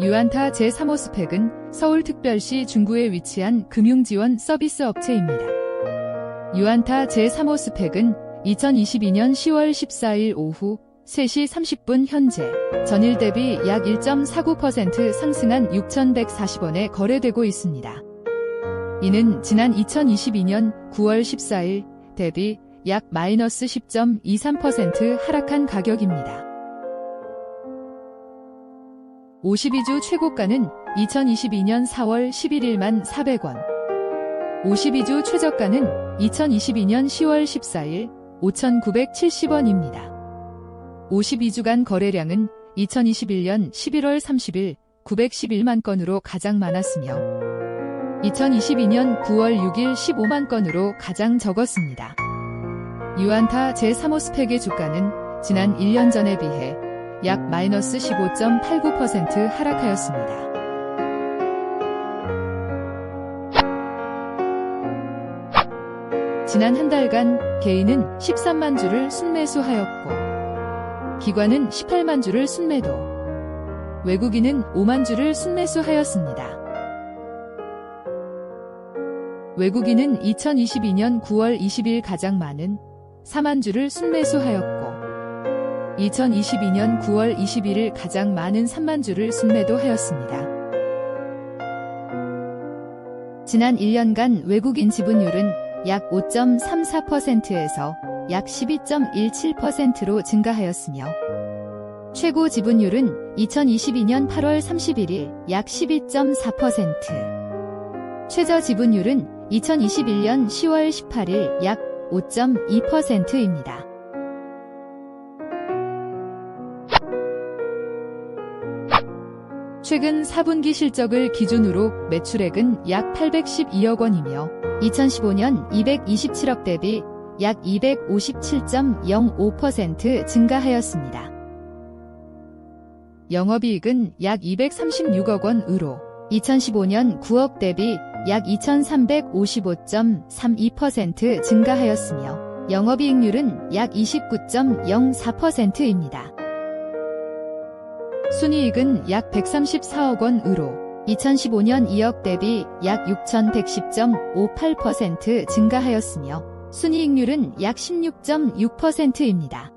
유안타 제3호 스펙은 서울특별시 중구에 위치한 금융지원 서비스 업체입니다. 유안타 제3호 스펙은 2022년 10월 14일 오후 3시 30분 현재 전일 대비 약 1.49% 상승한 6,140원에 거래되고 있습니다. 이는 지난 2022년 9월 14일 대비 약 마이너스 10.23% 하락한 가격입니다. 52주 최고가는 2022년 4월 11일만 400원. 52주 최저가는 2022년 10월 14일 5,970원입니다. 52주간 거래량은 2021년 11월 30일 911만 건으로 가장 많았으며 2022년 9월 6일 15만 건으로 가장 적었습니다. 유안타 제3호 스펙의 주가는 지난 1년 전에 비해 약 마이너스 15.89% 하락하였습니다. 지난 한 달간 개인은 13만 주를 순매수하였고 기관은 18만 주를 순매도 외국인은 5만 주를 순매수하였습니다. 외국인은 2022년 9월 20일 가장 많은 4만 주를 순매수하였고 2022년 9월 21일 가장 많은 3만 주를 순매도하였습니다. 지난 1년간 외국인 지분율은 약 5.34%에서 약 12.17%로 증가하였으며 최고 지분율은 2022년 8월 31일 약 12.4%, 최저 지분율은 2021년 10월 18일 약 5.2%입니다. 최근 4분기 실적을 기준으로 매출액은 약 812억 원이며 2015년 227억 대비 약 257.05% 증가하였습니다. 영업이익은 약 236억 원으로 2015년 9억 대비 약 2355.32% 증가하였으며 영업이익률은 약 29.04%입니다. 순이익은 약 134억 원으로 2015년 2억 대비 약 6,110.58% 증가하였으며 순이익률은 약 16.6%입니다.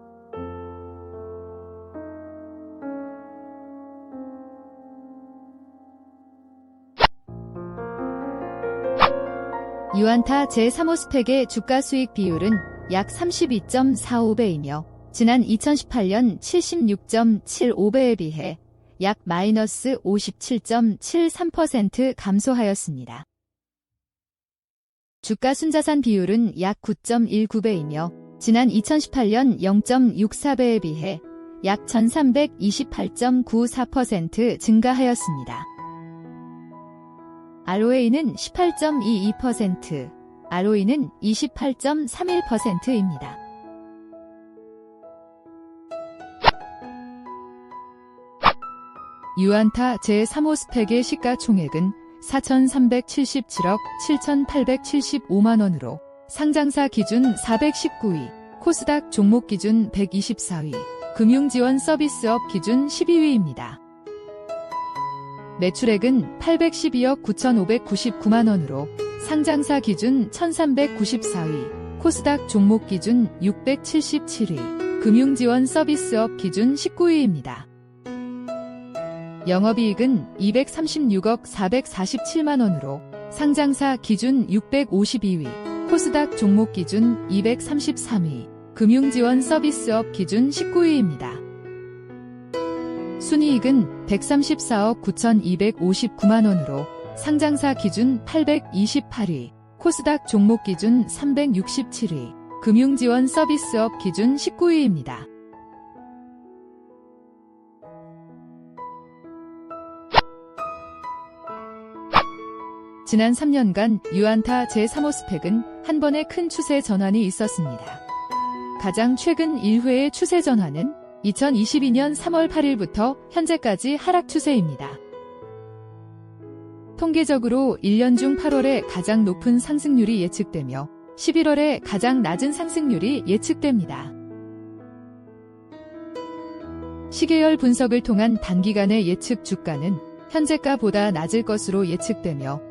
유안타 제3호 스펙의 주가 수익 비율은 약 32.45배이며 지난 2018년 76.75배에 비해 약 마이너스 57.73% 감소하였습니다. 주가 순자산 비율은 약 9.19배이며 지난 2018년 0.64배에 비해 약 1328.94% 증가하였습니다. ROA는 18.22%, ROE는 28.31%입니다. 유안타 제3호 스펙의 시가총액은 4,377억 7,875만원으로 상장사 기준 419위, 코스닥 종목 기준 124위, 금융지원 서비스업 기준 12위입니다. 매출액은 812억 9,599만원으로 상장사 기준 1,394위, 코스닥 종목 기준 677위, 금융지원 서비스업 기준 19위입니다. 영업이익은 236억 447만원으로 상장사 기준 652위, 코스닥 종목 기준 233위, 금융지원 서비스업 기준 19위입니다. 순이익은 134억 9,259만원으로 상장사 기준 828위, 코스닥 종목 기준 367위, 금융지원 서비스업 기준 19위입니다. 지난 3년간 유안타 제3호 스펙은 한 번의 큰 추세 전환이 있었습니다. 가장 최근 1회의 추세 전환은 2022년 3월 8일부터 현재까지 하락 추세입니다. 통계적으로 1년 중 8월에 가장 높은 상승률이 예측되며 11월에 가장 낮은 상승률이 예측됩니다. 시계열 분석을 통한 단기간의 예측 주가는 현재가보다 낮을 것으로 예측되며